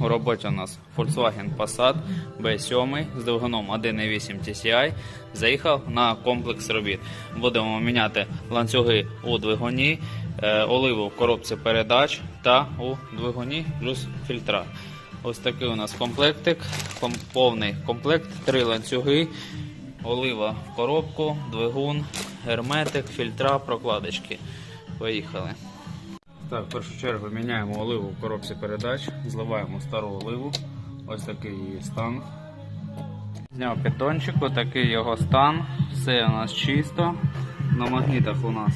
У роботі у нас Volkswagen Passat B7 з двигуном 1.8 TCI заїхав на комплекс робіт. Будемо міняти ланцюги у двигуні, е, оливу в коробці передач та у двигуні плюс фільтра. Ось такий у нас комплектик, повний комплект, три ланцюги, олива в коробку, двигун, герметик, фільтра, прокладочки. Поїхали. Так, в першу чергу міняємо оливу в коробці передач, зливаємо стару оливу. Ось такий її стан. Зняв піддончик, такий його стан. Все у нас чисто. На магнітах у нас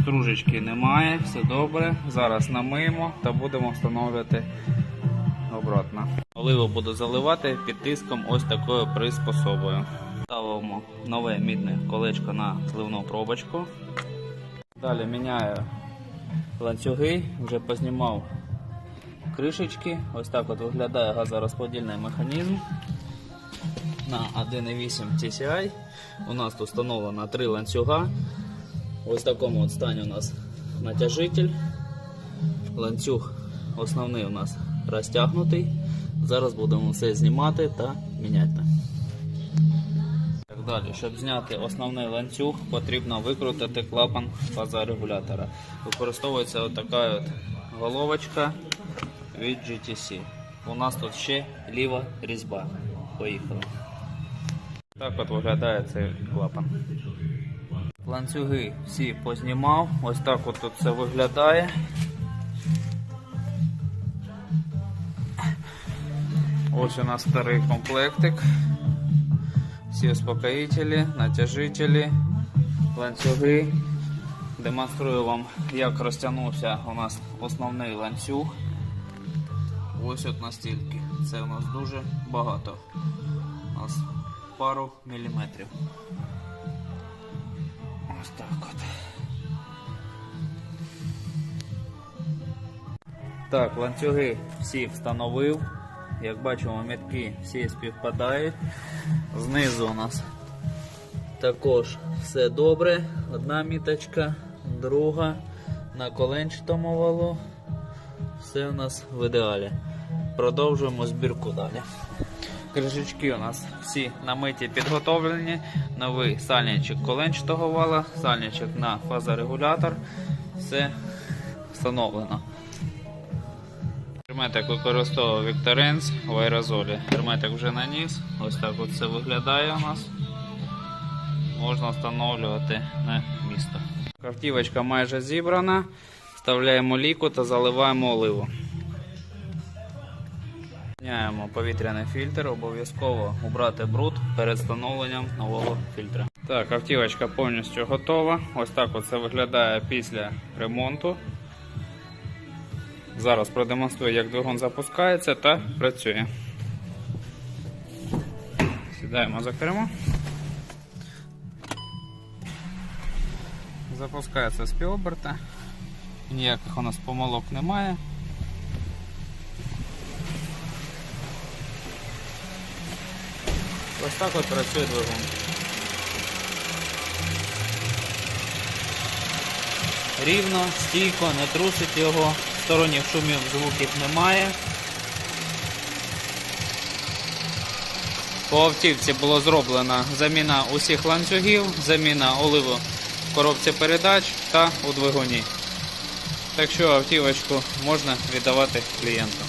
стружечки немає, все добре. Зараз намиємо та будемо встановлювати обратно. Оливу буду заливати під тиском ось такою приспособою. Ставимо нове мідне колечко на зливну пробочку. Далі міняю ланцюги, вже познімав кришечки. Ось так от виглядає газорозподільний механізм на 1.8 TCI. У нас тут встановлено три ланцюга. Ось в такому от стані у нас натяжитель. Ланцюг основний у нас розтягнутий. Зараз будемо все знімати та міняти. Далі, щоб зняти основний ланцюг, потрібно викрутити клапан фазорегулятора. Використовується от така от головочка від GTC. У нас тут ще ліва різьба. Поїхали. Так от виглядає цей клапан. Ланцюги всі познімав. Ось так от тут все виглядає. Ось у нас старий комплектик. Всі успокоїтелі, натяжителі, ланцюги. Демонструю вам, як розтягнувся у нас основний ланцюг. Ось от настільки. Це у нас дуже багато. У нас пару міліметрів. Ось так от. Так, ланцюги всі встановив. Як бачимо, метки всі співпадають. Знизу у нас також все добре. Одна міточка, друга на коленчатому валу. Все у нас в ідеалі. Продовжуємо збірку далі. Кришечки у нас всі намиті підготовлені. Новий сальничок коленчатого вала, сальничок на фазорегулятор. Все встановлено. Герметик використовував Вікторенс в аерозолі. Герметик вже наніс. Ось так от це виглядає у нас. Можна встановлювати на місто. Картівочка майже зібрана. Вставляємо ліку та заливаємо оливу. Міняємо повітряний фільтр, обов'язково убрати бруд перед встановленням нового фільтра. Так, автівочка повністю готова. Ось так це виглядає після ремонту. Зараз продемонструю, як двигун запускається та працює. Сідаємо за кермо. Запускається з півоберта. Ніяких у нас помилок немає. Ось так от працює двигун. Рівно, стійко, не трусить його, сторонніх шумів, звуків немає. По автівці було зроблена заміна усіх ланцюгів, заміна оливу в коробці передач та у двигуні. Так що автівочку можна віддавати клієнту.